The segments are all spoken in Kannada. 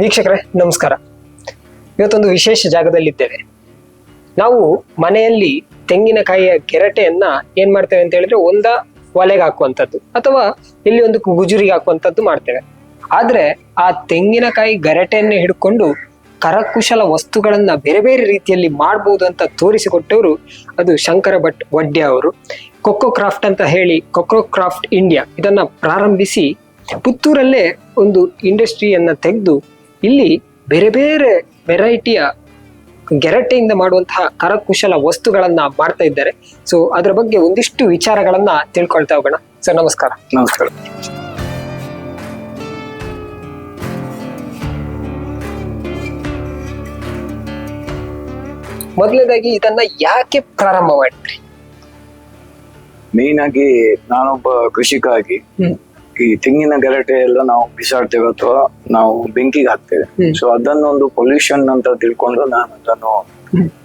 ವೀಕ್ಷಕರೇ, ನಮಸ್ಕಾರ. ಇವತ್ತೊಂದು ವಿಶೇಷ ಜಾಗದಲ್ಲಿದ್ದೇವೆ. ನಾವು ಮನೆಯಲ್ಲಿ ತೆಂಗಿನಕಾಯಿಯ ಕೆರಟೆಯನ್ನ ಏನ್ ಮಾಡ್ತೇವೆ ಅಂತ ಹೇಳಿದ್ರೆ ಒಂದ ಒಲೆಗೆ ಹಾಕುವಂಥದ್ದು ಅಥವಾ ಇಲ್ಲಿ ಒಂದು ಗುಜುರಿಗೆ ಹಾಕುವಂಥದ್ದು ಮಾಡ್ತೇವೆ. ಆದ್ರೆ ಆ ತೆಂಗಿನಕಾಯಿ ಗರಟೆಯನ್ನೇ ಹಿಡ್ಕೊಂಡು ಕರಕುಶಲ ವಸ್ತುಗಳನ್ನ ಬೇರೆ ಬೇರೆ ರೀತಿಯಲ್ಲಿ ಮಾಡ್ಬೋದು ಅಂತ ತೋರಿಸಿಕೊಟ್ಟವರು ಅದು ಶಂಕರ ಭಟ್ ವಡ್ಯ ಅವರು. ಕೊಕ್ಕೋ ಕ್ರಾಫ್ಟ್ ಅಂತ ಹೇಳಿ ಕೊಕ್ಕೋ ಕ್ರಾಫ್ಟ್ ಇಂಡಿಯಾ ಇದನ್ನ ಪ್ರಾರಂಭಿಸಿ ಪುತ್ತೂರಲ್ಲೇ ಒಂದು ಇಂಡಸ್ಟ್ರಿಯನ್ನ ತೆಗೆದು ಇಲ್ಲಿ ಬೇರೆ ಬೇರೆ ವೆರೈಟಿಯ ಗೆರಟೆಯಿಂದ ಮಾಡುವಂತಹ ಕರಕುಶಲ ವಸ್ತುಗಳನ್ನ ಮಾಡ್ತಾ ಇದ್ದಾರೆ. ಸೊ ಅದರ ಬಗ್ಗೆ ಒಂದಿಷ್ಟು ವಿಚಾರಗಳನ್ನ ತಿಳ್ಕೊಳ್ತಾ ಹೋಗೋಣ. ಸರ್ ನಮಸ್ಕಾರ. ನಮಸ್ಕಾರ. ಮೊದಲನೇದಾಗಿ ಇದನ್ನ ಯಾಕೆ ಪ್ರಾರಂಭ ಮಾಡಿದ್ರಿ? ಮೇನ್ ಆಗಿ ನಾನೊಬ್ಬ ಕೃಷಿಕ ಆಗಿ ಹ್ಮ್. ಈ ತೆಂಗಿನ ಗರಟೆ ಎಲ್ಲ ನಾವು ಬಿಸಾಡ್ತೇವೆ ಅಥವಾ ನಾವು ಬೆಂಕಿಗೆ ಹಾಕ್ತೇವೆ. ಸೊ ಅದನ್ನೊಂದು ಪೊಲ್ಯೂಷನ್ ಅಂತ ತಿಳ್ಕೊಂಡು ನಾನು ಅದನ್ನು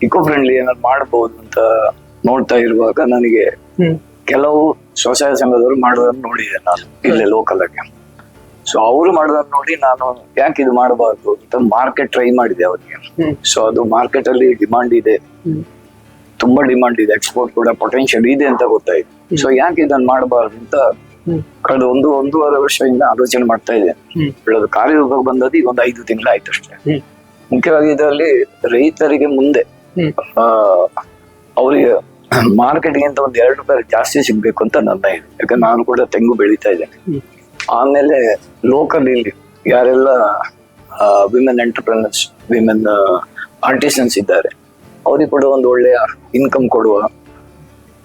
ಇಕೋ ಫ್ರೆಂಡ್ಲಿ ಏನಾದ್ರು ಮಾಡಬಹುದು ಅಂತ ನೋಡ್ತಾ ಇರುವಾಗ ನನಗೆ ಕೆಲವು ಸ್ವಸಹಾಯ ಸಂಘದವರು ಮಾಡೋದನ್ನ ನೋಡಿದೆ ನಾನು ಇಲ್ಲೇ ಲೋಕಲ್ ಆಗಿ. ಸೊ ಅವರು ಮಾಡೋದನ್ನ ನೋಡಿ ನಾನು ಯಾಕೆ ಇದು ಮಾಡಬಾರ್ದು ಅಂತ ಮಾರ್ಕೆಟ್ ಟ್ರೈ ಮಾಡಿದೆ ಅವರಿಗೆ. ಸೊ ಅದು ಮಾರ್ಕೆಟ್ ಅಲ್ಲಿ ಡಿಮಾಂಡ್ ಇದೆ. ತುಂಬಾ ಡಿಮಾಂಡ್ ಇದೆ. ಎಕ್ಸ್ಪೋರ್ಟ್ ಕೂಡ ಪೊಟೆನ್ಶಿಯಲ್ ಇದೆ ಅಂತ ಗೊತ್ತಾಯ್ತು. ಸೊ ಯಾಕೆ ಇದನ್ನ ಮಾಡಬಾರ್ದು ಅಂತ ಕಳೆದ ಒಂದು ಒಂದೂವರೆ ವರ್ಷದಿಂದ ಆಲೋಚನೆ ಮಾಡ್ತಾ ಇದೆ. ಬೆಳೆದು ಕಾರ್ಯರೂಪಕ್ಕೆ ಬಂದದ್ದು ಈಗ ಒಂದು ಐದು ತಿಂಗಳಾಯ್ತು ಅಷ್ಟೇ. ಮುಖ್ಯವಾಗಿ ಇದರಲ್ಲಿ ರೈತರಿಗೆ ಮುಂದೆ ಅವರಿಗೆ ಮಾರ್ಕೆಟ್ಗಿಂತ ಒಂದ್ ಎರಡು ರೂಪಾಯಿ ಜಾಸ್ತಿ ಸಿಗ್ಬೇಕು ಅಂತ ನನ್ನ ಇದೆ. ಯಾಕಂದ್ರೆ ನಾನು ಕೂಡ ತೆಂಗು ಬೆಳೀತಾ ಇದ್ದೇನೆ. ಆಮೇಲೆ ಲೋಕಲ್ ಇಲ್ಲಿ ಯಾರೆಲ್ಲ ವಿಮೆನ್ ಎಂಟರ್ಪ್ರಿನರ್ಸ್ ವಿಮೆನ್ ಆರ್ಟಿಸನ್ಸ್ ಇದ್ದಾರೆ ಅವ್ರಿಗೆ ಕೂಡ ಒಂದು ಒಳ್ಳೆಯ ಇನ್ಕಮ್ ಕೊಡುವ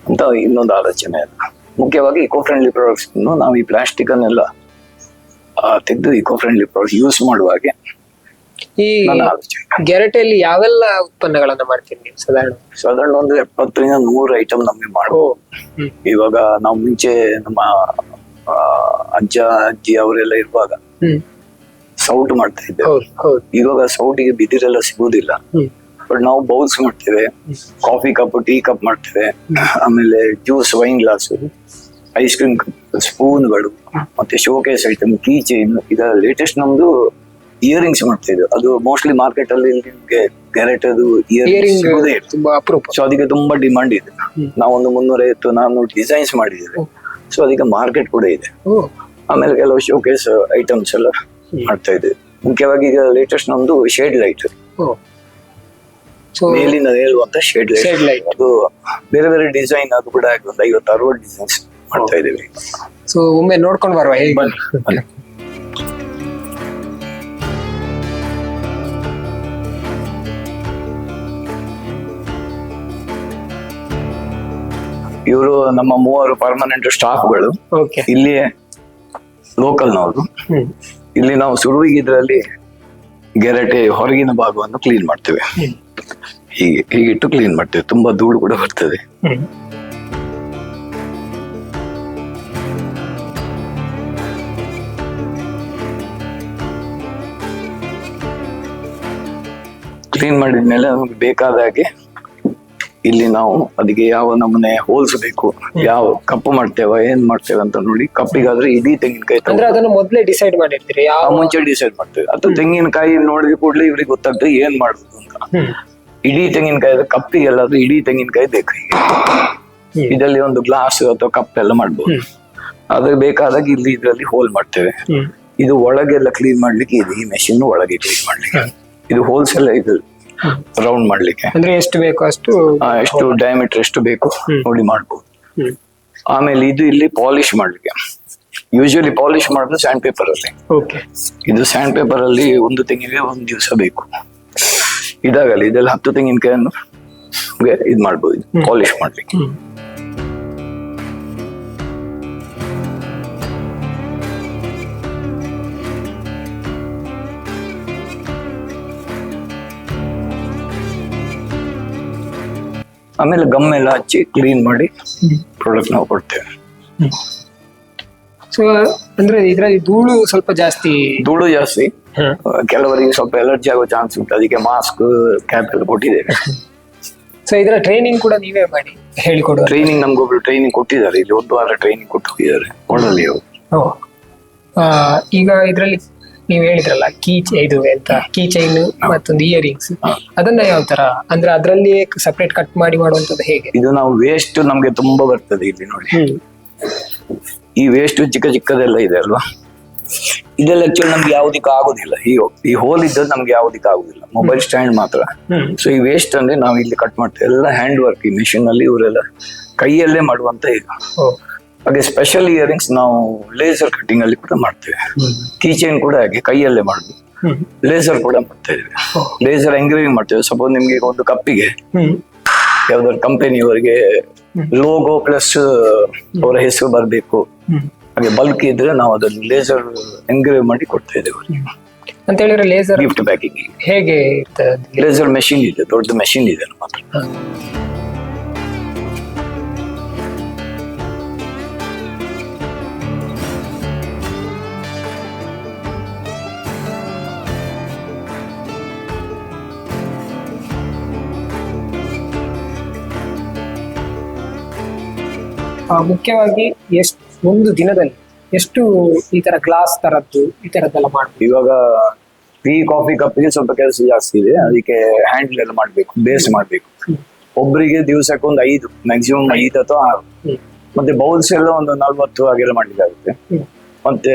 ಅಂತ ಇನ್ನೊಂದು ಆಲೋಚನೆ ಇದೆ ಮುಖ್ಯವಾಗಿ ಇಕೋ ಫ್ರೆಂಡ್ಲಿ ಪ್ರಾಡಕ್ಟ್ಸ್ ನಾವು ಈ ಪ್ಲಾಸ್ಟಿಕ್ ಅನ್ನೆಲ್ಲ ತೆಗೆದು ಇಕೋ ಫ್ರೆಂಡ್ಲಿ ಪ್ರಾಡಕ್ಟ್ ಯೂಸ್ ಮಾಡುವ ಹಾಗೆ ಈ ಗ್ಯಾರಂಟಿಯಲ್ಲಿ ಗೆರಟೆಯಲ್ಲಿ ಯಾವೆಲ್ಲ ಉತ್ಪನ್ನಗಳನ್ನ ಮಾಡ್ತೀರಿ ನೀವು ಸಾಧಾರಣ? ಸಾಧಾರಣ ಒಂದು ಎಪ್ಪತ್ತರಿಂದ ನೂರು ಐಟಮ್ ನಮಗೆ ಮಾಡ್ಬೋದು ಇವಾಗ ನಾವು ಮುಂಚೆ ನಮ್ಮ ಅಜ್ಜ ಅಜ್ಜಿ ಅವರೆಲ್ಲ ಇರುವಾಗ ಸೌಟ್ ಮಾಡ್ತಾ ಇದ್ದೇವೆ ಇವಾಗ ಸೌಟಿಗೆ ಬಿದಿರೆಲ್ಲ ಸಿಗುವುದಿಲ್ಲ ಹ್ಮ್. ಬಟ್ ನಾವು ಬೌಲ್ಸ್ ಮಾಡ್ತೇವೆ ಕಾಫಿ ಕಪ್ ಟೀ ಕಪ್ ಮಾಡ್ತೇವೆ ಆಮೇಲೆ juice wine glass ice cream ಸ್ಪೂನ್ಗಳು ಮತ್ತೆ ಶೋಕೇಸ್ ಐಟಮ್ ಕೀ ಚೈನ್ ಇದ ಲೇಟೆಸ್ಟ್ ನಮ್ದು ಇಯರಿಂಗ್ಸ್ ಮಾಡ್ತಾ ಇದ್ದೇವೆ ಅದು ಮೋಸ್ಟ್ಲಿ ಮಾರ್ಕೆಟ್ ಅಲ್ಲಿ ನಿಮ್ಗೆ ಗ್ಯಾರೆಟ್ ಅದು ಇಯರಿಂಗ್ ಇಯರಿಂಗ್ ತುಂಬಾ ಅಪರೂಪ. ಸೊ ಅದಕ್ಕೆ ತುಂಬಾ ಡಿಮಾಂಡ್ ಇದೆ. ನಾವೊಂದು ಮುನ್ನೂರ ಐವತ್ತು ನಾನು ಡಿಸೈನ್ಸ್ ಮಾಡಿದ್ದೇವೆ. ಸೊ ಅದಕ್ಕೆ ಮಾರ್ಕೆಟ್ ಕೂಡ ಇದೆ. ಆಮೇಲೆ ಕೆಲವು ಶೋಕೇಸ್ ಐಟಮ್ಸ್ ಎಲ್ಲ ಮಾಡ್ತಾ ಇದ್ದೇವೆ. ಮುಖ್ಯವಾಗಿ ಈಗ ಲೇಟೆಸ್ಟ್ ನಮ್ದು ಶೇಡ್ ಲೈಟ್ ಮೇಲಿಂದ ಹೇಳುವಂತ ಶೇಡ್ ಲೈಟ್ ಅದು ಬೇರೆ ಬೇರೆ ಡಿಸೈನ್ ಅದು ಕೂಡ ಒಂದು ಐವತ್ತು ಅರವತ್ತು ಡಿಸೈನ್ಸ್ ಮಾಡ್ತಾ ಇದ್ದೀವಿ. ಸೊ ಒಮ್ಮೆ ನೋಡ್ಕೊಂಡು ಬರುವ ಹೇಗೆ? ಬನ್ನಿ. ಇವರು ನಮ್ಮ ಮೂವರು ಪರ್ಮನೆಂಟ್ ಸ್ಟಾಫ್ಗಳು ಇಲ್ಲಿಯೇ ಲೋಕಲ್ನವರು ಇಲ್ಲಿ ನಾವು ಸುರುವಿಗಿದ್ರಲ್ಲಿ ಗೆರಟೆ ಹೊರಗಿನ ಭಾಗವನ್ನು ಕ್ಲೀನ್ ಮಾಡ್ತೇವೆ. ಹೀಗೆ ಹೀಗಿಟ್ಟು ಕ್ಲೀನ್ ಮಾಡ್ತೇವೆ. ತುಂಬಾ ಧೂಳು ಕೂಡ ಬರ್ತದೆ. ಕ್ಲೀನ್ ಮಾಡಿದ್ಮೇಲೆ ನಮ್ಗೆ ಬೇಕಾದ ಹಾಗೆ ಇಲ್ಲಿ ನಾವು ಅದಕ್ಕೆ ಯಾವ ನಮ್ಮನೆ ಹೋಲಿಸಬೇಕು ಯಾವ ಕಪ್ಪು ಮಾಡ್ತೇವ ಏನ್ ಮಾಡ್ತೇವೆ ಅಂತ ನೋಡಿ ಕಪ್ಪಿಗಾದ್ರೆ ಇಡೀ ತೆಂಗಿನಕಾಯಿ ಅಂದ್ರೆ ಅದನ್ನ ಮೊದ್ಲೇ ಡಿಸೈಡ್ ಮಾಡಿರ್ತೀರಿ ಯಾವ ಮುಂಚೆ ಡಿಸೈಡ್ ಮಾಡ್ತೇವೆ. ಅಥವಾ ತೆಂಗಿನಕಾಯಿ ನೋಡಿದ ಕೂಡಲೇ ಇವ್ರಿಗೆ ಗೊತ್ತಾಗ್ತದೆ ಏನ್ ಮಾಡುದು ಅಂತ. ಇಡೀ ತೆಂಗಿನಕಾಯಿ ಕಪ್ಪಿಗೆಲ್ಲಾದ್ರೂ ಇಡೀ ತೆಂಗಿನಕಾಯಿ ಬೇಕು ಹೀಗೆ. ಇದರಲ್ಲಿ ಒಂದು ಗ್ಲಾಸ್ ಅಥವಾ ಕಪ್ ಎಲ್ಲ ಮಾಡ್ಬೋದು. ಅದ್ರ ಬೇಕಾದಾಗ ಇಲ್ಲಿ ಇದರಲ್ಲಿ ಹೋಲ್ ಮಾಡ್ತೇವೆ. ಇದು ಒಳಗೆಲ್ಲ ಕ್ಲೀನ್ ಮಾಡ್ಲಿಕ್ಕೆ ಇದು ಈ ಮೆಷಿನ್ ಒಳಗೆ ಕ್ಲೀನ್ ಮಾಡ್ಲಿಕ್ಕೆ. ಇದು ಹೋಲ್ಸ್ ಎಲ್ಲ ಇದು ರೌಂಡ್ ಮಾಡ್ಲಿಕ್ಕೆ. ಅಂದ್ರೆ ಎಷ್ಟು ಬೇಕು ಅಷ್ಟು ಆ, ಎಷ್ಟು ಡಯಾಮೀಟರ್ ಎಷ್ಟು ಬೇಕು. ನೋಡಿ ಮಾಡ್ಬೋದು. ಹ್ಮ್. ಆಮೇಲೆ ಇದು ಇಲ್ಲಿ ಪಾಲಿಶ್ ಮಾಡ್ಲಿಕ್ಕೆ. ಯೂಶಲಿ ಪಾಲಿಶ್ ಮಾಡೋದು ಸ್ಯಾಂಡ್ ಪೇಪರ್ ಅಲ್ಲಿ. ಓಕೆ ಇದು ಸ್ಯಾಂಡ್ ಪೇಪರ್ ಅಲ್ಲಿ ಒಂದು ತೆಂಗಿಗೆ ಒಂದು ದಿವಸ ಬೇಕು. ಇದಾಗಲ್ಲ ಇದೆಲ್ಲ ಹತ್ತು ತೆಂಗಿನಕಾಯನ್ನು ಇದು ಮಾಡ್ಬೋದು ಪಾಲಿಶ್ ಮಾಡ್ಲಿಕ್ಕೆ. ಆಮೇಲೆ ಗಮ್ ಎಲ್ಲ ಹಚ್ಚಿ ಕ್ಲೀನ್ ಮಾಡಿ ಪ್ರಾಡಕ್ಟ್ ನಾವು ಕೊಡ್ತೇವೆ. ಸೊ ಅಂದ್ರೆ ಇದ್ರಲ್ಲಿ ಧೂಳು ಸ್ವಲ್ಪ ಜಾಸ್ತಿ ಧೂಳು ಜಾಸ್ತಿ. ಕೆಲವರಿಗೆ ಸ್ವಲ್ಪ ಎಲರ್ಜಿ ಆಗೋ ಚಾನ್ಸ್ ಉಂಟು. ಅದಕ್ಕೆ ಮಾಸ್ಕ್ ಕ್ಯಾಪ್ ಎಲ್ಲ ಕೊಟ್ಟಿದ್ದೇವೆ. ಸೊ ಇದರ ಟ್ರೈನಿಂಗ್ ಕೂಡ ನೀವೇ ಮಾಡಿ ಹೇಳಿಕೊಡುವ. ಟ್ರೈನಿಂಗ್ ನಮ್ಗೊಬ್ರು ಟ್ರೈನಿಂಗ್ ಕೊಟ್ಟಿದ್ದಾರೆ. ಇಲ್ಲಿ ಒಂದು ವಾರ ಟ್ರೈನಿಂಗ್ ಕೊಟ್ಟು ಹೋಗಿದ್ದಾರೆ. ಒಳ್ಳೆ. ಈಗ ಇದರಲ್ಲಿ ನೀವು ಹೇಳಿದ್ರಲ್ಲ ಕೀ ಇದು ಎಂತ? ಕೀ ಚೈನ್ ಮತ್ತೊಂದು ಇಯರಿಂಗ್ಸ್. ಅದನ್ನ ಯಾವ ತರ ಅಂದ್ರೆ ಅದರಲ್ಲಿ ಸಪರೇಟ್ ಕಟ್ ಮಾಡಿ ಮಾಡುವಂತದ್ದು ಹೇಗೆ? ಇದು ನಾವು ವೇಸ್ಟ್ ನಮ್ಗೆ ತುಂಬಾ ಬರ್ತದೆ ಇಲ್ಲಿ ನೋಡಿ. ಈ ವೇಸ್ಟ್ ಚಿಕ್ಕ ಚಿಕ್ಕದೆಲ್ಲ ಇದೆ ಅಲ್ವಾ? ಇದೆಲ್ಲ ಆಕ್ಚುಲಿ ನಮ್ಗೆ ಯಾವುದಕ್ಕೆ ಆಗುದಿಲ್ಲ. ಈ ಈ ಹೋಲ್ ಇದ್ದದ್ದು ನಮ್ಗೆ ಯಾವುದಕ್ಕೆ ಆಗುದಿಲ್ಲ. ಮೊಬೈಲ್ ಸ್ಟ್ಯಾಂಡ್ ಮಾತ್ರ. ಸೊ ಈ ವೇಸ್ಟ್ ಅಂದ್ರೆ ನಾವು ಇಲ್ಲಿ ಕಟ್ ಮಾಡ್ತೇವೆ. ಎಲ್ಲ ಹ್ಯಾಂಡ್ ವರ್ಕ್ ಈ ಮೆಷಿನ್ ಅಲ್ಲಿ ಇವರೆಲ್ಲ ಕೈಯಲ್ಲೇ ಮಾಡುವಂತ ಈಗ ಹಾಗೆ ಸ್ಪೆಷಲ್ ಇಯರಿಂಗ್ಸ್ ನಾವು ಲೇಸರ್ ಕಟಿಂಗ್ ಅಲ್ಲಿ ಕೂಡ ಮಾಡ್ತೇವೆ. ಕೀಚೈನ್ ಕೀ ಚೈನ್ ಕೂಡ ಹಾಗೆ ಕೈಯಲ್ಲೇ ಮಾಡುದು. ಲೇಸರ್ ಕೂಡ ಮಾಡ್ತಾ ಇದ್ದೇವೆ. ಲೇಸರ್ ಎಂಗ್ರೇವಿಂಗ್ ಮಾಡ್ತೇವೆ. ಸಪೋಸ್ ನಿಮ್ಗೆ ಒಂದು ಕಪ್ಪಿಗೆ ಯಾವ್ದಾದ್ರು ಕಂಪನಿಯವರಿಗೆ ಲೋಗೋ ಪ್ಲಸ್ ಅವರ ಹೆಸರು ಬರಬೇಕು. ಹಾಗೆ ಬಲ್ಕ್ ಇದ್ರೆ ನಾವು ಅದನ್ನು ಲೇಸರ್ ಎಂಗ್ರೇವ್ ಮಾಡಿ ಕೊಡ್ತಾ ಇದ್ದೇವೆ. ಅಂತ ಹೇಳಿದ್ರೆ ಲೇಸರ್ ಗಿಫ್ಟ್ ಪ್ಯಾಕಿಂಗ್ ಹೇಗೆ ಲೇಸರ್ ಮೆಷಿನ್ ಇದೆ ದೊಡ್ಡ ಮೆಷಿನ್ ಇದೆ ನಮ್ಮ ಹತ್ರ ಮುಖ್ಯವಾಗಿ ಎಷ್ಟು ಒಂದು ದಿನದಲ್ಲಿ ಎಷ್ಟು ಈ ತರ ಗ್ಲಾಸ್ ತರದ್ದು ಈ ತರದ್ದೆಲ್ಲ ಮಾಡ್ತೀವಿ ಇವಾಗ ಟೀ ಕಾಫಿ ಕಪ್ಪಿಗೆ ಸ್ವಲ್ಪ ಕೆಲಸ ಜಾಸ್ತಿ ಇದೆ. ಅದಕ್ಕೆ ಹ್ಯಾಂಡಲ್ ಎಲ್ಲ ಮಾಡ್ಬೇಕು ಬೇಸ್ ಮಾಡ್ಬೇಕು. ಒಬ್ಬರಿಗೆ ದಿವಸಕ್ಕೆ ಒಂದು ಐದು ಮ್ಯಾಕ್ಸಿಮಮ್ ಐದು ಅಥವಾ ಆರು. ಮತ್ತೆ ಬೌಲ್ಸ್ ಎಲ್ಲ ಒಂದು ನಲ್ವತ್ತು ಹಾಗೆಲ್ಲ ಮಾಡ್ಲಿಕ್ಕಾಗುತ್ತೆ. ಮತ್ತೆ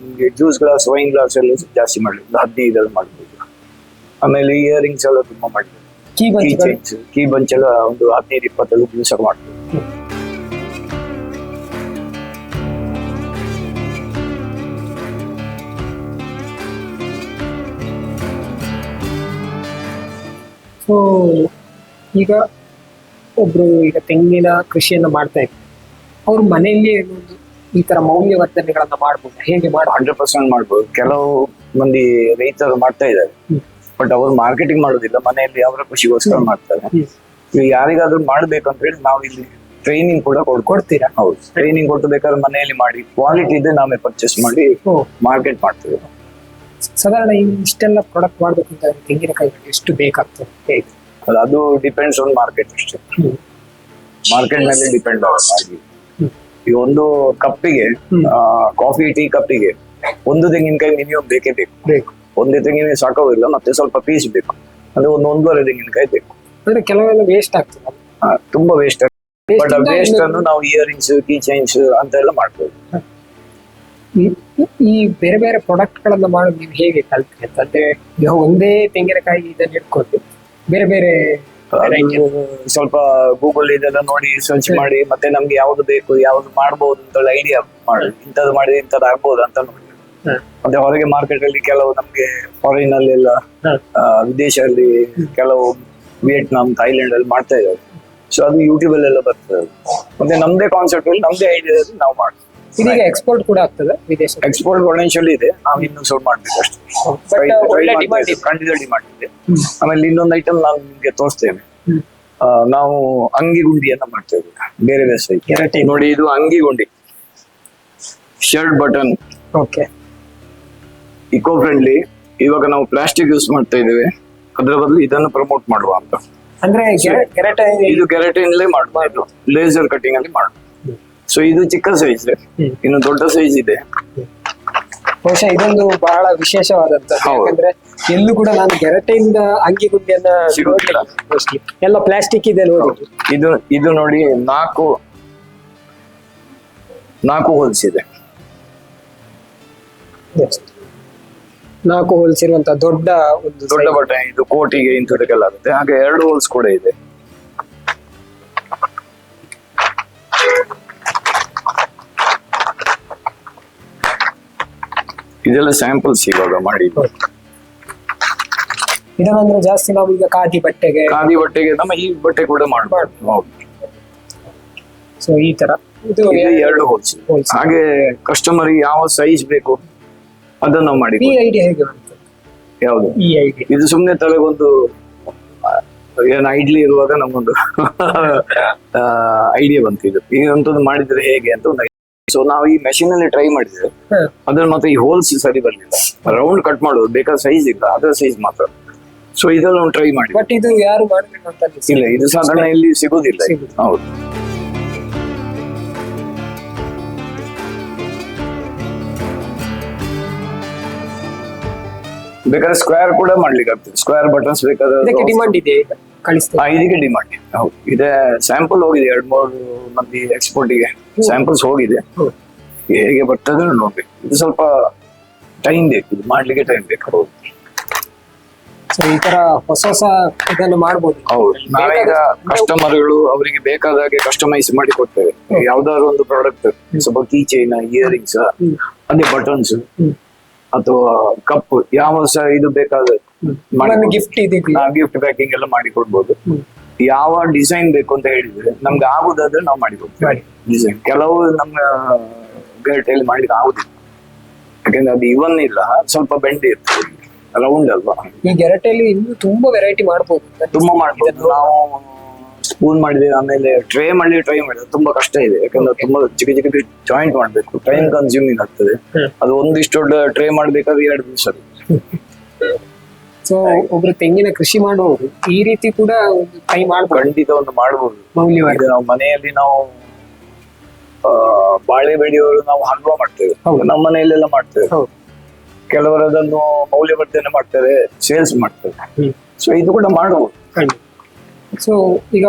ನಿಮ್ಗೆ ಜ್ಯೂಸ್ ಗ್ಲಾಸ್ ವೈನ್ ಗ್ಲಾಸ್ ಎಲ್ಲ ಜಾಸ್ತಿ ಮಾಡ್ಲಿಕ್ಕೆ ಹದಿನೈದು ಎಲ್ಲ ಮಾಡ್ಬೇಕು ಆಮೇಲೆ ಇಯರಿಂಗ್ಸ್ ಎಲ್ಲ ತುಂಬಾ ಮಾಡ್ಬೇಕು ಕೀ ಬಂಚ್ ಕೀ ಬಂಚ್ ಎಲ್ಲ ಒಂದು ಹದಿನೈದು ಇಪ್ಪತ್ತೆಲ್ಲ ದಿವಸ ಮಾಡ್ಬೋದು. ಸೊ ಈಗ ಒಬ್ರು ಈಗ ತೆಂಗಿನ ಕೃಷಿಯನ್ನು ಮಾಡ್ತಾ ಇದ್ರು. ಅವ್ರ ಮನೆಯಲ್ಲಿ ಈ ತರ ಮೌಲ್ಯವರ್ಧನೆಗಳನ್ನ ಮಾಡ್ಬೋದು. ಹೇಗೆ ಮಾಡಿ ಹಂಡ್ರೆಡ್ ಪರ್ಸೆಂಟ್ ಮಾಡ್ಬೋದು. ಕೆಲವು ಮಂದಿ ರೈತರು ಮಾಡ್ತಾ ಇದ್ದಾರೆ. ಬಟ್ ಅವರು ಮಾರ್ಕೆಟಿಂಗ್ ಮಾಡೋದಿಲ್ಲ. ಮನೆಯಲ್ಲಿ ಅವರ ಖುಷಿಗೋಸ್ಕರ ಮಾಡ್ತಾರೆ. ಈಗ ಯಾರಿಗಾದ್ರೂ ಮಾಡ್ಬೇಕು ಅಂತ ಹೇಳಿ ನಾವು ಇಲ್ಲಿ ಟ್ರೈನಿಂಗ್ ಕೂಡ ಕೊಡ್ಕೊಡ್ತೀರಾ ಹೌದು. ಟ್ರೈನಿಂಗ್ ಕೊಟ್ಟು ಬೇಕಾದ್ರೆ ಮನೆಯಲ್ಲಿ ಮಾಡಿ ಕ್ವಾಲಿಟಿ ಇದೆ ನಾವೇ ಪರ್ಚೇಸ್ ಮಾಡಿ ಮಾರ್ಕೆಟ್ ಮಾಡ್ತೇವೆ. ಸಾಧಾರಣ ಇಷ್ಟೆಲ್ಲ ಪ್ರಾಡಕ್ಟ್ ಮಾಡ್ಬೇಕು ಅಂತ ತೆಂಗಿನಕಾಯಿ ಎಷ್ಟು ಬೇಕಾಗ್ತದೆ? ಹೇಗೆ? ಅದು- ಅದು ಡಿಪೆಂಡ್ಸ್ ಆನ್ ಮಾರ್ಕೆಟ್ ಅಷ್ಟೇ. ಮಾರ್ಕೆಟ್ ಮೇಲೆ ಡಿಪೆಂಡ್ ಆಗಿ. ಈ ಒಂದು ಕಪ್ಪಿಗೆ. ಕಾಫಿ ಟೀ ಕಪ್ಪಿಗೆ ಒಂದು ತೆಂಗಿನಕಾಯಿ ಮಿನಿಮಮ್ ಬೇಕೇ ಬೇಕು. ಬೇಕು. ಒಂದೇ ತೆಂಗಿನ ಸಾಕಾಗೋದಿಲ್ಲ ಮತ್ತೆ ಸ್ವಲ್ಪ ಪೀಸ್ ಬೇಕು. ಅಂದ್ರೆ ಒಂದು ಒಂದೂವರೆ ತೆಂಗಿನಕಾಯಿ ಬೇಕು. ಅಂದ್ರೆ ಕೆಲವೆಲ್ಲ ವೇಸ್ಟ್ ಆಗ್ತದೆ. ತುಂಬಾ ವೇಸ್ಟ್ ಆಗ್ತದೆ ಬಟ್ ವೇಸ್ಟ್ ಅನ್ನು ನಾವು ಇಯರಿಂಗ್ಸ್ ಕೀ ಚೈನ್ಸ್ ಅಂತ ಎಲ್ಲ ಮಾಡ್ಬೋದು ಈ- ಬೇರೆ ಬೇರೆ ಪ್ರಾಡಕ್ಟ್ ಗಳನ್ನ ಮಾಡೋದು ನೀವು ಹೇಗೆ ಕಲ್ತ್ರಿ ಅಂತ. ಅಂದ್ರೆ ಈಗ ಒಂದೇ ತೆಂಗಿನಕಾಯಿ ಇದನ್ನ ಇಟ್ಕೊಂಡು ಬೇರೆ ಬೇರೆ ಸ್ವಲ್ಪ ಗೂಗಲ್ ಇದೆಲ್ಲ ನೋಡಿ ಸರ್ಚ್ ಮಾಡಿ ಮತ್ತೆ ನಮ್ಗೆ ಯಾವ್ದು ಬೇಕು ಯಾವ್ದು ಮಾಡ್ಬೋದು ಅಂತ ಐಡಿಯಾ ಮಾಡಿ. ಇಂಥದ್ದು ಮಾಡಿದ್ರೆ ಇಂಥದ್ದು ಆಗ್ಬೋದು ಅಂತ ನೋಡಿ. ಮತ್ತೆ ಹೊರಗೆ ಮಾರ್ಕೆಟ್ ಅಲ್ಲಿ ಕೆಲವು ನಮ್ಗೆ ಫಾರಿನ್ ಅಲ್ಲೆಲ್ಲ ಎಲ್ಲ ಆ, ವಿದೇಶದಲ್ಲಿ ಕೆಲವು ವಿಯೆಟ್ನಾಂ ಥೈಲ್ಯಾಂಡ್ ಅಲ್ಲಿ ಮಾಡ್ತಾ ಇದ್ದಾರೆ. ಸೊ ಅದು ಯೂಟ್ಯೂಬ್ ಅಲ್ಲೆಲ್ಲ ಬರ್ತದೆ. ಮತ್ತೆ ನಮ್ದೇ ಕಾನ್ಸೆಪ್ಟ್ ಅಲ್ಲಿ ನಮ್ದೇ ಐಡಿಯಾದಲ್ಲಿ ನಾವು ಮಾಡ್ತೀವಿ. ಇದೀಗ ಎಕ್ಸ್ಪೋರ್ಟ್ ಕೂಡ ಆಗ್ತದೆ ವಿದೇಶ ಎಕ್ಸ್ಪೋರ್ಟ್ ಪೊಟೆನ್ಷಿಯಲ್ ಇದೆ. ನಾವು ಇನ್ನು ಸೌಟ್ ಮಾಡ್ಬೇಕು ಅಷ್ಟೇ. ಡಿಮಾಂಡ್. ಖಂಡಿತ ಡಿಮಾಂಡ್ ಇದೆ. ಆಮೇಲೆ ಇನ್ನೊಂದು ಐಟಮ್ ನಾನು ನಿಮ್ಗೆ ತೋರಿಸ್ತೇನೆ. ನಾವು ಅಂಗಿ ಗುಂಡಿಯನ್ನ ಮಾಡ್ತೇವೆ ಬೇರೆ Variety. ನೋಡಿ ಇದು ಅಂಗಿ ಗುಂಡಿ. Shirt button okay eco friendly ಇವಾಗ ನಾವು ಪ್ಲಾಸ್ಟಿಕ್ ಯೂಸ್ ಮಾಡ್ತಾ ಇದ್ದೇವೆ. ಅದರ ಬದಲು ಇದನ್ನು ಪ್ರಮೋಟ್ ಮಾಡುವ ಅಂತ. ಅಂದ್ರೆ ಇದು ಮಾಡಬಹುದು ಲೇಸರ್ ಕಟಿಂಗ್ ಅಲ್ಲಿ ಮಾಡಬಹುದು ಸೊ ಇದು ಚಿಕ್ಕ ಸೈಜ್. ಇನ್ನು ದೊಡ್ಡ ಸೈಜ್ ಇದೆ. ಬಹುಶಃ ಇದೊಂದು ಬಹಳ ವಿಶೇಷವಾದಂತ. ಯಾಕಂದ್ರೆ ಎಲ್ಲೂ ಕೂಡ ನಾನು ಗೆರಟೆಯಿಂದ ಅಂಗಿ ಗುಂಡಿಯನ್ನ ಸಿಗುದಿಲ್ಲ. ಎಲ್ಲ ಪ್ಲಾಸ್ಟಿಕ್ ಇದೆ ನೋಡಿ ಇದು ಇದು ನೋಡಿ ನಾಲ್ಕು ನಾಲ್ಕು ಹೋಲ್ಸ್ ಇದೆ. ನಾಲ್ಕು ಹೋಲ್ಸ್ ಇರುವಂತಹ ದೊಡ್ಡ ಒಂದು ದೊಡ್ಡ ಬಟ್ಟೆ ಇದು ಕೋಟಿಗೆ ಇಂಥದಕ್ಕೆಲ್ಲ ಆಗುತ್ತೆ ಹಾಗೆ ಎರಡು ಹೋಲ್ಸ್ ಕೂಡ ಇದೆ. ಇದೆಲ್ಲ ಸ್ಯಾಂಪಲ್ಸ್ ಇವಾಗ ಮಾಡಿ. ಇದನ್ನಂದ್ರೆ ಜಾಸ್ತಿ ನಾವು ಈಗ ಖಾದಿ ಬಟ್ಟೆಗೆ ಖಾದಿ ಬಟ್ಟೆಗೆ ನಮ್ಮ ಈ ಬಟ್ಟೆ ಕೂಡ ಮಾಡಬಾರ್ದು ಹೌದು. ಸೊ ಈ ತರ. ಇದು ಇದು ಎರಡು ಹೋಲ್ಸ್ ಹಾಗೆ ಕಸ್ಟಮರ್ ಯಾವ ಸೈಜ್ ಬೇಕು ಅದನ್ನ ನಾವು ಮಾಡಿ ಈ ಐಡಿಯಾ ಹೇಗೆ ಬಂತು? ಯಾವುದು? ಈ ಐಡಿಯಾ ಇದು ಸುಮ್ನೆ ತಲೆಗೊಂದು ಏನ್ ಐಡ್ಲಿ ಇರುವಾಗ ನಮ್ಗೊಂದು ಐಡಿಯಾ ಬಂತು ಇದು. ಈಗಂತದ್ದು ಮಾಡಿದ್ರೆ ಹೇಗೆ ಅಂತ ಒಂದು ಸೊ ನಾವು ಈ ಮೆಷಿನ್ ಅಲ್ಲಿ ಟ್ರೈ ಮಾಡಿದ್ರೆ ಅದ್ರ ಮತ್ತೆ ಈ ಹೋಲ್ಸ್ ಸರಿ ಬರ್ಲಿಲ್ಲ. ರೌಂಡ್ ಕಟ್ ಮಾಡೋದು ಬೇಕಾದ ಸೈಜ್ ಇಲ್ಲ ಅದರ ಸೈಜ್ ಮಾತ್ರ. ಸೊ ಒಂದು ಟ್ರೈ ಮಾಡಿ ಬಟ್ ಇದು ಯಾರು ಇಲ್ಲ ಇದು ಸಾಧಾರಣ ಇಲ್ಲಿ ಸಿಗೋದಿಲ್ಲ. ಹೌದು. ಬೇಕಾದ್ರೆ ಸ್ಕ್ವೇರ್ ಕೂಡ ಮಾಡ್ಲಿಕ್ಕೆ ಆಗ್ತದೆ. ಸ್ಕ್ವೇರ್ ಬಟನ್ಸ್ ಬೇಕಾದ್ರೆ ಡಿಮಾಂಡ್ ಇದೆ ಕಳಿಸ್ತೇವೆ ಇದಕ್ಕೆ ಡಿಮಾಂಡ್ ಹೌದು. ಇದೆ ಸ್ಯಾಂಪಲ್ ಹೋಗಿದೆ ಎರಡ್ ಮೂರು ಮಂದಿ ಎಕ್ಸ್ಪೋರ್ಟಿಗೆ ಸ್ಯಾಂಪಲ್ಸ್ ಹೋಗಿದೆ. ಹೇಗೆ ಬರ್ತದೆ ನೋಡ್ಬೇಕು. ಇದು ಸ್ವಲ್ಪ ಟೈಮ್ ಬೇಕು ಇದು ಮಾಡ್ಲಿಕ್ಕೆ ಟೈಮ್ ಬೇಕು. ಹೌದು. ಸೊ ಈ ತರ ಹೊಸ ಹೊಸ ಇದನ್ನು ಮಾಡ್ಬೋದು. ಹೌದು. ನಾವೀಗ ಕಸ್ಟಮರ್ಗಳು ಅವರಿಗೆ ಬೇಕಾದಾಗೆ ಕಸ್ಟಮೈಸ್ ಮಾಡಿ ಕೊಡ್ತೇವೆ. ಯಾವ್ದಾದ್ರು ಒಂದು ಪ್ರಾಡಕ್ಟ್ ಸ್ವಲ್ಪ ಕೀ ಚೈನ್ ಇಯರಿಂಗ್ಸ್ ಅಂದ್ರೆ ಅದೇ ಬಟನ್ಸ್ ಅಥವಾ ಕಪ್ ಯಾವ ಸಹ ಇದು ಬೇಕಾದ ಗಿಫ್ಟ್ ಇದಕ್ಕೆ ಗಿಫ್ಟ್ ಪ್ಯಾಕಿಂಗ್ ಎಲ್ಲ ಮಾಡಿ ಕೊಡ್ಬೋದು. ಯಾವ ಡಿಸೈನ್ ಬೇಕು ಅಂತ ಹೇಳಿದ್ರೆ ನಮ್ಗೆ ಆಗುದಾದ್ರೆ ನಾವು ಮಾಡಿ ಕೊಡ್ತೇವೆ. ಡಿಸೈನ್ ಕೆಲವು ನಮ್ಮ ಗೇಟಲ್ಲಿ ಮಾಡ್ಲಿಕ್ಕೆ ಆಗುದಿಲ್ಲ. ಯಾಕಂದ್ರೆ ಅದು ಇವನ್ ಇಲ್ಲ ಸ್ವಲ್ಪ ಬೆಂಡಿ ಇರ್ತದೆ. ರೌಂಡ್ ಅಲ್ವಾ ಈ ಗೆರಟೆಯಲ್ಲಿ ಇನ್ನು ತುಂಬಾ ವೆರೈಟಿ ಮಾಡ್ಬೋದು ತುಂಬಾ ಮಾಡ್ಬೋದು. ನಾವು ಸ್ಪೂನ್ ಮಾಡಿದೆ ಆಮೇಲೆ ಟ್ರೇ ಮಾಡಿ ಟ್ರೈ ಮಾಡಿದ್ರೆ ತುಂಬಾ ಕಷ್ಟ ಇದೆ. ಯಾಕಂದ್ರೆ ತುಂಬಾ ಚಿಕ್ಕ ಚಿಕ್ಕ ಜಾಯಿಂಟ್ ಮಾಡ್ಬೇಕು. ಟೈಮ್ ಕನ್ಸ್ಯೂಮಿಂಗ್ ಆಗ್ತದೆ. ಅದು ಒಂದಿಷ್ಟು ಟ್ರೇ ಮಾಡ್ಬೇಕಾದ್ರೆ ಎರಡು ದಿವಸ ಸೊ ಒಬ್ರು ತೆಂಗಿನ ಕೃಷಿ ಮಾಡುವವರು ಈ ರೀತಿ ಕೂಡ ಒಂದು ಟ್ರೈ ಮಾಡ್ಬೋದು. ಮಾಡ್ಬೋದು. ಮೌಲ್ಯವಾದ ನಾವು ಮನೆಯಲ್ಲಿ ನಾವು ಆ, ಬಾಳೆ ಬೆಳೆಯೋರು ನಾವು ಹಲ್ವಾ ಮಾಡ್ತೇವೆ. ಹೌದು. ನಮ್ಮ ಮನೆಯಲ್ಲೆಲ್ಲ ಮಾಡ್ತೇವೆ. ಹೌದು. ಕೆಲವರು ಅದನ್ನು ಮೌಲ್ಯವರ್ಧನೆ ಮಾಡ್ತಾರೆ ಸೇಲ್ಸ್ ಮಾಡ್ತಾರೆ ಹ್ಮ್. ಸೊ ಇದು ಕೂಡ ಮಾಡಬಹುದು ಸೊ ಈಗ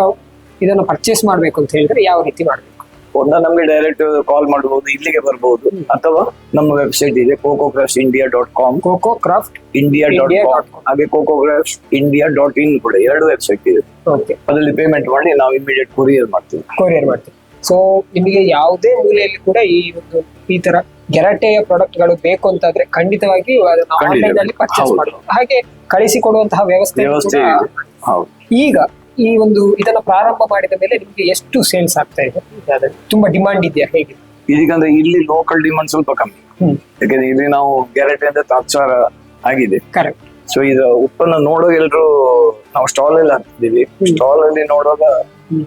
ಇದನ್ನ ಪರ್ಚೇಸ್ ಮಾಡ್ಬೇಕು ಅಂತ ಹೇಳಿದ್ರೆ ಯಾವ ರೀತಿ ಮಾಡ್ಬೇಕು? ಒಂದ ನಮಗೆ ಡೈರೆಕ್ಟ್ ಕಾಲ್ ಮಾಡಬಹುದು ಇಲ್ಲಿಗೆ ಬರಬಹುದು ಅಥವಾ ನಮ್ಮ ವೆಬ್ಸೈಟ್ ಇದೆ Coco Craft India dot com Coco Craft India dot com ಹಾಗೆ Coco Craft India dot in ಕೂಡ ಎರಡು ವೆಬ್ಸೈಟ್ ಇದೆ. ಓಕೆ ಅದರಲ್ಲಿ ಪೇಮೆಂಟ್ ಮಾಡಿ ನಾವು ಇಮಿಡಿಯೇಟ್ ಕೊರಿಯರ್ ಮಾಡ್ತೀವಿ. ಕೊರಿಯರ್ ಮಾಡ್ತೀವಿ. ಸೊ ನಿಮಗೆ ಯಾವುದೇ ಮೂಲೆಯಲ್ಲಿ ಕೂಡ ಈ ಒಂದು ಈ ತರ ಗೆರಟೆಯ ಪ್ರಾಡಕ್ಟ್ಗಳು ಬೇಕು ಅಂತಾದ್ರೆ ಖಂಡಿತವಾಗಿ ಆನ್ಲೈನ್ ಅಲ್ಲಿ ಪರ್ಚೇಸ್ ಹೌದು. ಮಾಡಬಹುದು ಹಾಗೆ ಕಳಿಸಿಕೊಡುವಂತಹ ವ್ಯವಸ್ಥೆ ಈಗ ಈ ಒಂದು ಇದನ್ನ ಪ್ರಾರಂಭ ಮಾಡಿದ ಮೇಲೆ ನಿಮ್ಗೆ ಎಷ್ಟು ಸೇಲ್ಸ್ ಆಗ್ತಾ ಇದೆ? ಈಗ ತುಂಬಾ ಡಿಮಾಂಡ್ ಇದೆಯಾ? ಹೇಗೆ? ಇದಕ್ಕಂದ್ರೆ ಇಲ್ಲಿ ಲೋಕಲ್ ಡಿಮಾಂಡ್ ಸ್ವಲ್ಪ ಕಮ್ಮಿ. ಹ್ಮ್. ಯಾಕಂದ್ರೆ ಇಲ್ಲಿ ನಾವು ಗ್ಯಾರಂಟಿ ಅಂದ್ರೆ ತಾತ್ಸಾರ ಆಗಿದೆ. ಕರೆಕ್ಟ್ ಸೊ ಇದು ಉತ್ಪನ್ನ ನೋಡೋ ಎಲ್ರು ನಾವು ಸ್ಟಾಲ್ ಅಲ್ಲಿ ಹಾಕ್ತಿದೀವಿ ಸ್ಟಾಲ್ ಅಲ್ಲಿ ನೋಡುವಾಗ ಹ್ಮ್.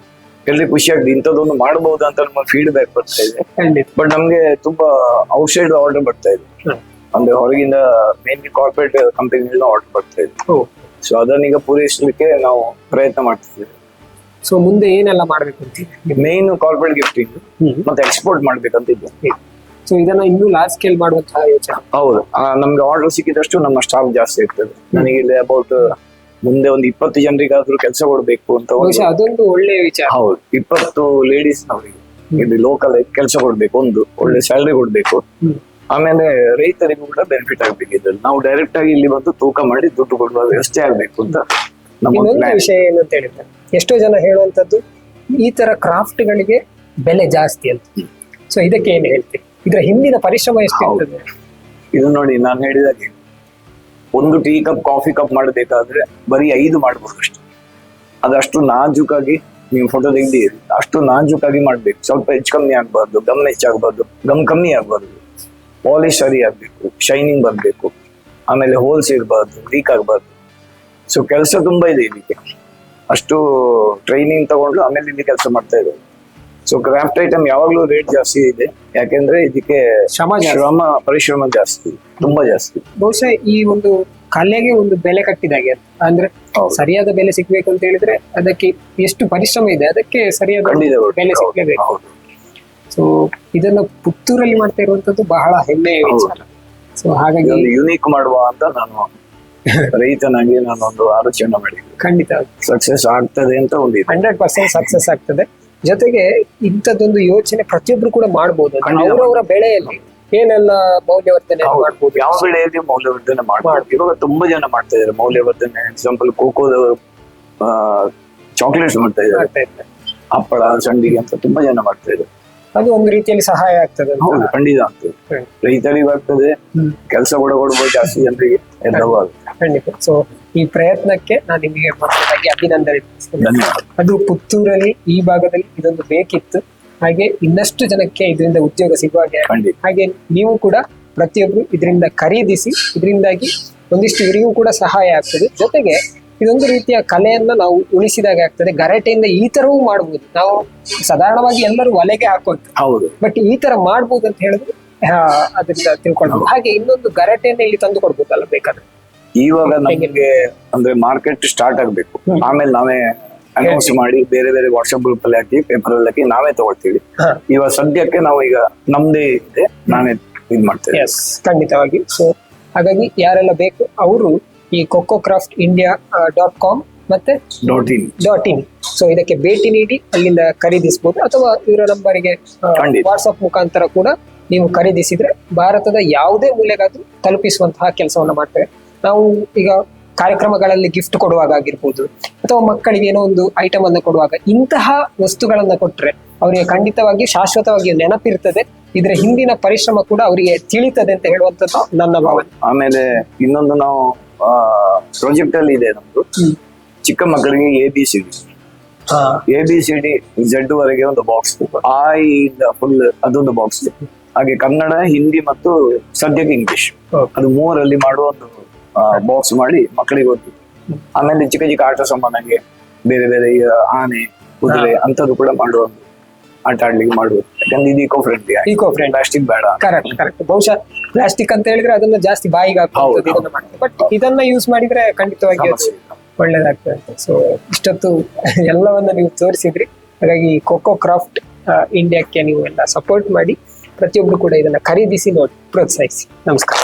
ಎಲ್ಲಿ ಖುಷಿ ಆಗ್ತದೆ ಇಂಥದ್ದೊಂದು ಮಾಡಬಹುದು ಅಂತ ನಮ್ಮ ಫೀಡ್ಬ್ಯಾಕ್ ಬರ್ತಾ ಇದೆ. ಖಂಡಿತ. ಬಟ್ ನಮ್ಗೆ ತುಂಬಾ ಔಟ್ಸೈಡ್ ಆರ್ಡರ್ ಬರ್ತಾ ಇದೆ. ಹ್ಮ್. ಅಂದ್ರೆ ಹೊರಗಿಂದ ಮೇನ್ಲಿ ಕಾರ್ಪೊರೇಟ್ ಕಂಪನಿಗಳನ್ನ ಆರ್ಡರ್ ಬರ್ತಾ ಇದೆ. ಓ. ಸೊ ಅದನ್ನೀಗ ಪೂರೈಸಲಿಕ್ಕೆ ನಾವು ಪ್ರಯತ್ನ ಮಾಡ್ತಿದ್ದೀವಿ. ಸೊ ಮುಂದೆ ಏನೆಲ್ಲ ಮಾಡ್ಬೇಕು ಅಂತೀವಿ ಮೇನ್ ಕಾರ್ಪೊರೇಟ್ ಗಿಫ್ಟಿಂಗ್ ಮತ್ತೆ ಎಕ್ಸ್ಪೋರ್ಟ್ ಮಾಡ್ಬೇಕಂತಿದ್ದೆ. ಸೊ ಇದನ್ನ ಇನ್ನೂ ಲಾರ್ಜ್ ಸ್ಕೇಲ್ ಮಾಡುವಂತಹ ಯೋಚನೆ? ಹೌದು. ಆ, ನಮ್ಗೆ ಆರ್ಡರ್ ಸಿಕ್ಕಿದಷ್ಟು ನಮ್ಮ ಸ್ಟಾಫ್ ಜಾಸ್ತಿ ಇರ್ತದೆ. ನನಗೆ ಇಲ್ಲಿ ಅಬೌಟ್ ಮುಂದೆ ಒಂದು ಇಪ್ಪತ್ತು ಜನರಿಗಾದ್ರೂ ಕೆಲಸ ಕೊಡ್ಬೇಕು ಅಂತ ಒಂದು ಬಹುಶಃ ಅದೊಂದು ಒಳ್ಳೆಯ ವಿಚಾರ. ಹೌದು. ಇಪ್ಪತ್ತು ಲೇಡೀಸ್ ಅವರಿಗೆ ಇಲ್ಲಿ ಲೋಕಲ್ ಕೆಲಸ ಕೊಡ್ಬೇಕು ಒಂದು ಒಳ್ಳೆ ಸ್ಯಾಲ್ರಿ ಕೊಡ್ಬೇಕು. ಆಮೇಲೆ ರೈತರಿಗೂ ಕೂಡ ಬೆನಿಫಿಟ್ ಆಗ್ಬೇಕು ಇದ್ರಲ್ಲಿ. ನಾವು ಡೈರೆಕ್ಟ್ ಆಗಿ ಇಲ್ಲಿ ಬಂದು ತೂಕ ಮಾಡಿ ದುಡ್ಡು ಕೊಡುವ ವ್ಯವಸ್ಥೆ ಆಗ್ಬೇಕು ಅಂತ ನಮ್ಮ ವಿಷಯ ಏನು ಏನಂತ ಹೇಳಿದ್ರೆ ಎಷ್ಟೋ ಜನ ಹೇಳುವಂತದ್ದು ಈ ತರ ಕ್ರಾಫ್ಟ್ ಗಳಿಗೆ ಬೆಲೆ ಜಾಸ್ತಿ ಅಂತ. ಸೊ ಇದಕ್ಕೆ ಏನು ಹೇಳ್ತೀವಿ ಇದರ ಹಿಂದಿನ ಪರಿಶ್ರಮ ಎಷ್ಟು ಇದು ನೋಡಿ ನಾನು ಹೇಳಿದಾಗೆ ಒಂದು ಟೀ ಕಪ್ ಕಾಫಿ ಕಪ್ ಮಾಡಬೇಕಾದ್ರೆ ಬರೀ ಐದು ಮಾಡ್ಬೋದು ಅಷ್ಟು. ಅದಷ್ಟು ನಾಜುಕಾಗಿ ನೀವು ಫೋಟೋ ತೆಗ್ದಿರಿ. ಅಷ್ಟು ನಾಜುಕಾಗಿ ಮಾಡ್ಬೇಕು. ಸ್ವಲ್ಪ ಹೆಚ್ಚು ಕಮ್ಮಿ ಆಗ್ಬಾರ್ದು ಗಮ್ ಹೆಚ್ಚಾಗಬಾರ್ದು ಗಮ್ ಕಮ್ಮಿ ಆಗ್ಬಾರ್ದು. ಪಾಲಿಶ್ ಸರಿ ಆಗ್ಬೇಕು ಶೈನಿಂಗ್ ಬರ್ಬೇಕು ಆಮೇಲೆ ಹೋಲ್ಸ್ ಇರಬಾರ್ದು ಲೀಕ್ ಆಗಬಾರ್ದು. ಸೊ ಕೆಲಸ ತುಂಬಾ ಇದೆ ಇದಕ್ಕೆ ಅಷ್ಟು ಟ್ರೈನಿಂಗ್ ತಗೊಂಡು ಆಮೇಲೆ ಇಲ್ಲಿ ಕೆಲಸ ಮಾಡ್ತಾ ಇದ್ದಾರೆ ಸೊ ಕ್ರಾಫ್ಟ್ ಐಟಮ್ ಯಾವಾಗ್ಲೂ ರೇಟ್ ಜಾಸ್ತಿ ಇದೆ. ಯಾಕೆಂದ್ರೆ ಇದಕ್ಕೆ ಶ್ರಮ. ಶ್ರಮ ಪರಿಶ್ರಮ ಜಾಸ್ತಿ ತುಂಬಾ ಜಾಸ್ತಿ. ಬಹುಶಃ ಈ ಒಂದು ಕಲೆಗೆ ಒಂದು ಬೆಲೆ ಕಟ್ಟಿದಾಗೆ. ಅಂದ್ರೆ ಸರಿಯಾದ ಬೆಲೆ ಸಿಗ್ಬೇಕು ಅಂತ ಹೇಳಿದ್ರೆ ಅದಕ್ಕೆ ಎಷ್ಟು ಪರಿಶ್ರಮ ಇದೆ ಅದಕ್ಕೆ ಸರಿಯಾದ ಬೆಲೆ ಸಿಗ್ಲೇಬೇಕು. ಸೊ ಇದನ್ನ ಪುತ್ತೂರಲ್ಲಿ ಮಾಡ್ತಾ ಇರುವಂತದ್ದು ಬಹಳ ಹೆಮ್ಮೆಯ. ವಿಚಾರ. ಸೊ ಹಾಗಾಗಿ ಯುನೀಕ್ ಮಾಡುವ ಅಂತ ನಾನು ರೈತನಾಗಿ ನಾನು ಒಂದು ಆಲೋಚನೆ ಮಾಡಿದ್ದೆ ಖಂಡಿತ. ಸಕ್ಸಸ್ ಆಗ್ತದೆ ಅಂತ ಒಂದು ಹಂಡ್ರೆಡ್ ಪರ್ಸೆಂಟ್ ಸಕ್ಸಸ್ ಆಗ್ತದೆ. ಜೊತೆಗೆ ಇಂಥದ್ದೊಂದು ಯೋಚನೆ ಪ್ರತಿಯೊಬ್ರು ಕೂಡ ಮಾಡಬಹುದು. ಅವರವರ ಬೆಳೆಯಲ್ಲಿ ಏನೆಲ್ಲ ಮೌಲ್ಯವರ್ಧನೆ ಹೌದು. ಮಾಡಬಹುದು ಯಾವ ಬೆಳೆಯಲ್ಲಿ ಮೌಲ್ಯವರ್ಧನೆ ಮಾಡಬಹುದು ಇವಾಗ ತುಂಬಾ ಜನ ಮಾಡ್ತಾ ಇದ್ದಾರೆ ಮೌಲ್ಯವರ್ಧನೆ. ಎಕ್ಸಾಂಪಲ್ ಕೋಕೋದ ಚಾಕ್ಲೇಟ್ಸ್ ಮಾಡ್ತಾ ಇದ್ದಾರೆ. ಹಪ್ಪಳ ಸಂಡಿಗೆ ಅಂತ ತುಂಬಾ ಜನ ಮಾಡ್ತಾ ಇದ್ದಾರೆ. ಅದು ಒಂದು ರೀತಿಯಲ್ಲಿ ಸಹಾಯ ಆಗ್ತದೆ ಅಂತ. ಹೌದು ಖಂಡಿತ ಆಗ್ತದೆ ಹ್ಮ್. ರೈತರಿಗೂ ಆಗ್ತದೆ ಹ್ಮ್. ಕೆಲಸ ಕೂಡ ಕೊಡ್ಬೋದು ಜಾಸ್ತಿ ಜನರಿಗೆ ಆಗುತ್ತೆ ಖಂಡಿತ ಸೊ ಈ ಪ್ರಯತ್ನಕ್ಕೆ ನಾನು ನಿಮಗೆ ಮೊದಲಾಗಿ ಅಭಿನಂದನೆ ತಿಳಿಸ್ತೇನೆ. ಧನ್ಯವಾದ ಅದು ಪುತ್ತೂರಲ್ಲಿ ಈ ಭಾಗದಲ್ಲಿ ಇದೊಂದು ಬೇಕಿತ್ತು ಹಾಗೆ ಇನ್ನಷ್ಟು ಜನಕ್ಕೆ ಇದರಿಂದ ಉದ್ಯೋಗ ಸಿಗುವ ಹಾಗೆ ಖಂಡಿತ ಹಾಗೆ ನೀವು ಕೂಡ ಪ್ರತಿಯೊಬ್ರು ಇದರಿಂದ ಖರೀದಿಸಿ ಇದರಿಂದಾಗಿ ಒಂದಿಷ್ಟು ಇವರಿಗೂ ಕೂಡ ಸಹಾಯ ಆಗ್ತದೆ ಜೊತೆಗೆ ಇದೊಂದು ರೀತಿಯ ಕಲೆಯನ್ನ ನಾವು ಉಳಿಸಿದಾಗ ಆಗ್ತದೆ. ಗರಟೆಯಿಂದ ಈ ತರವೂ ಮಾಡಬಹುದು ನಾವು ಸಾಧಾರಣವಾಗಿ ಎಲ್ಲರೂ ಒಲೆಗೆ ಹಾಕೋದು. ಹೌದು. ಬಟ್ ಈ ತರ ಮಾಡ್ಬೋದು ಅಂತ ಹೇಳಿದ್ರೆ ಅದರಿಂದ ತಿಳ್ಕೊಳ್ಬಹುದು ಹಾಗೆ ಇನ್ನೊಂದು ಗರಾಟೆಯನ್ನ ಇಲ್ಲಿ ತಂದು ಕೊಡ್ಬೋದಲ್ಲ ಬೇಕಾದ್ರೆ? ಇವಾಗ ನಮಗೆ ಅಂದ್ರೆ ಮಾರ್ಕೆಟ್ ಸ್ಟಾರ್ಟ್ ಆಗ್ಬೇಕು. ಆಮೇಲೆ ನಾವೇ ಅನೌನ್ಸ್ ಮಾಡಿ ಬೇರೆ ಬೇರೆ ವಾಟ್ಸ್ಆಪ್ ಗ್ರೂಪ್ ಅಲ್ಲಿ ಹಾಕಿ ಪೇಪರ್ ಅಲ್ಲಿ ಹಾಕಿ ನಾವೇ ತಗೊಳ್ತೀವಿ. ಇವಾಗ ಸದ್ಯಕ್ಕೆ ನಾವು ಈಗ ನಮ್ದೇ ಇದೆ ನಾನೇ ಇದ್ ಮಾಡ್ತೇವೆ ಖಂಡಿತವಾಗಿ. ಸೊ ಹಾಗಾಗಿ ಯಾರೆಲ್ಲ ಬೇಕು ಅವರು ಈ Coco Craft India dot com ಮತ್ತೆ dot in dot in so ಇದಕ್ಕೆ ಭೇಟಿ ನೀಡಿ ಅಲ್ಲಿಂದ ಖರೀದಿಸಬಹುದು ಅಥವಾ ಇವರ ನಂಬರಿಗೆ. ವಾಟ್ಸ್ಆಪ್ ಮುಖಾಂತರ ಕೂಡ ನೀವು ಖರೀದಿಸಿದ್ರೆ ಭಾರತದ ಯಾವುದೇ ಮೂಲೆಗಾದ್ರೂ ತಲುಪಿಸುವಂತಹ ಕೆಲಸವನ್ನು ಮಾಡ್ತೇವೆ. ನಾವು ಈಗ ಕಾರ್ಯಕ್ರಮಗಳಲ್ಲಿ ಗಿಫ್ಟ್ ಕೊಡುವಾಗ ಆಗಿರ್ಬೋದು ಅಥವಾ ಮಕ್ಕಳಿಗೆ ಏನೋ ಒಂದು ಐಟಮ್ ಅನ್ನು ಕೊಡುವಾಗ ಇಂತಹ ವಸ್ತುಗಳನ್ನ ಕೊಟ್ಟರೆ ಅವರಿಗೆ ಖಂಡಿತವಾಗಿ ಶಾಶ್ವತವಾಗಿ ನೆನಪಿರ್ತದೆ. ಇದರ ಹಿಂದಿನ ಪರಿಶ್ರಮ ಕೂಡ ಅವರಿಗೆ ತಿಳಿತದೆ ಅಂತ ಹೇಳುವಂತದ್ದು ನನ್ನ ಭಾವನೆ. ಆಮೇಲೆ ಇನ್ನೊಂದು ನಾವು ಪ್ರಾಜೆಕ್ಟ್ ಅಲ್ಲಿ ಇದೆ ನಮ್ದು. ಚಿಕ್ಕ ಮಕ್ಕಳಿಗೆ A B C D A B C D Z ವರೆಗೆ ಒಂದು ಬಾಕ್ಸ್ ಆ ಇಂದ ಫುಲ್ ಅದೊಂದು ಬಾಕ್ಸ್ ಹಾಗೆ ಕನ್ನಡ ಹಿಂದಿ ಮತ್ತು ಸದ್ಯಕ್ಕೆ ಇಂಗ್ಲಿಷ್. ಅದು ಮೂವರಲ್ಲಿ ಮಾಡುವ ಒಂದು ಬಾಕ್ಸ್ ಮಾಡಿ ಮಕ್ಕಳಿಗೆ ಓದಿ ಆಮೇಲೆ ಚಿಕ್ಕ ಚಿಕ್ಕ ಆಟ ಸಾಮಾನಿಗೆ ಬೇರೆ ಬೇರೆ ಆನೆ ಕುದುರೆ ಅಂತದ್ದು ಕೂಡ ಮಾಡುವ ಆಟ ಆಡ್ಲಿಕ್ಕೆ ಮಾಡುವುದು ಯಾಕಂದ್ರೆ ಇದು eco friendly eco friend plastic ಬೇಡ. ಕರೆಕ್ಟ್ ಕರೆಕ್ಟ್ ಬಹುಶಃ ಪ್ಲಾಸ್ಟಿಕ್ ಅಂತ ಹೇಳಿದ್ರೆ ಅದನ್ನ ಜಾಸ್ತಿ ಬಾಯಿಗೆ ಇದನ್ನ ಬಟ್ ಇದನ್ನ ಯೂಸ್ ಮಾಡಿದ್ರೆ ಖಂಡಿತವಾಗಿ ಒಳ್ಳೇದಾಗ್ತದೆ ಅಂತ. ಸೊ ಇಷ್ಟೊತ್ತು ಎಲ್ಲವನ್ನ ನೀವು ತೋರಿಸಿದ್ರಿ. ಹಾಗಾಗಿ ಕೊಕ್ಕೋ ಕ್ರಾಫ್ಟ್ ಇಂಡಿಯಾಕ್ಕೆ ನೀವು ಎಲ್ಲ ಸಪೋರ್ಟ್ ಮಾಡಿ ಪ್ರತಿಯೊಬ್ರು ಕೂಡ ಇದನ್ನ ಖರೀದಿಸಿ ನೋಡಿ ಪ್ರೋತ್ಸಾಹಿಸಿ. ನಮಸ್ಕಾರ.